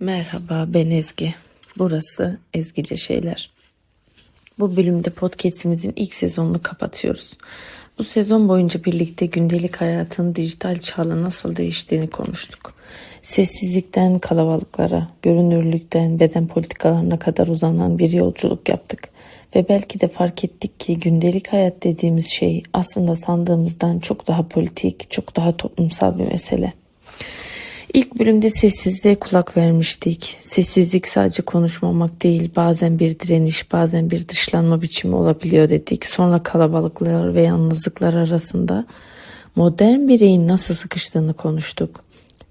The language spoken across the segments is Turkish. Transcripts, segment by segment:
Merhaba ben Ezgi. Burası Ezgice Şeyler. Bu bölümde podcastimizin ilk sezonunu kapatıyoruz. Bu sezon boyunca birlikte gündelik hayatın dijital çağla nasıl değiştiğini konuştuk. Sessizlikten kalabalıklara, görünürlükten beden politikalarına kadar uzanan bir yolculuk yaptık. Ve belki de fark ettik ki gündelik hayat dediğimiz şey aslında sandığımızdan çok daha politik, çok daha toplumsal bir mesele. İlk bölümde sessizliğe kulak vermiştik. Sessizlik sadece konuşmamak değil, bazen bir direniş, bazen bir dışlanma biçimi olabiliyor dedik. Sonra kalabalıklar ve yalnızlıklar arasında modern bireyin nasıl sıkıştığını konuştuk.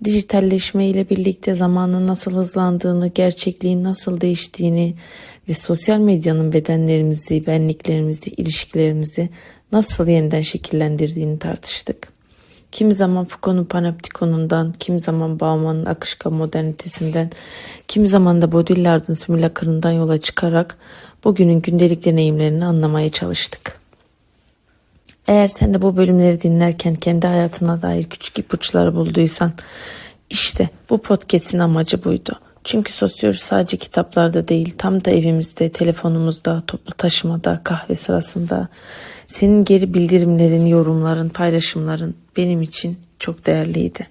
Dijitalleşme ile birlikte zamanın nasıl hızlandığını, gerçekliğin nasıl değiştiğini ve sosyal medyanın bedenlerimizi, benliklerimizi, ilişkilerimizi nasıl yeniden şekillendirdiğini tartıştık. Kimi zaman Foucault'un panoptikonundan, kimi zaman Bauman'ın akışkan modernitesinden, kimi zaman da Baudrillard'ın simülakırından yola çıkarak bugünün gündelik deneyimlerini anlamaya çalıştık. Eğer sen de bu bölümleri dinlerken kendi hayatına dair küçük ipuçları bulduysan, işte bu podcast'in amacı buydu. Çünkü sosyoloji sadece kitaplarda değil, tam da evimizde, telefonumuzda, toplu taşımada, kahve sırasında. Senin geri bildirimlerin, yorumların, paylaşımların benim için çok değerliydi.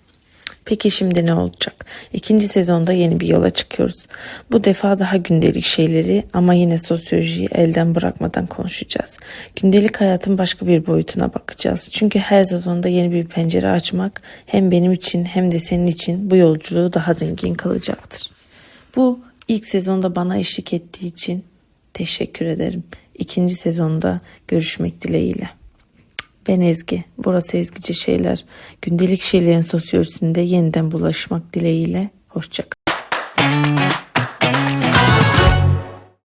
Peki şimdi ne olacak? İkinci sezonda yeni bir yola çıkıyoruz. Bu defa daha gündelik şeyleri ama yine sosyolojiyi elden bırakmadan konuşacağız. Gündelik hayatın başka bir boyutuna bakacağız. Çünkü her sezonda yeni bir pencere açmak hem benim için hem de senin için bu yolculuğu daha zengin kılacaktır. Bu ilk sezonda bana eşlik ettiği için teşekkür ederim. İkinci sezonda görüşmek dileğiyle. Ben Ezgi. Burası Ezgice Şeyler. Gündelik şeylerin sosyolojisinde yeniden bulaşmak dileğiyle. Hoşçakalın.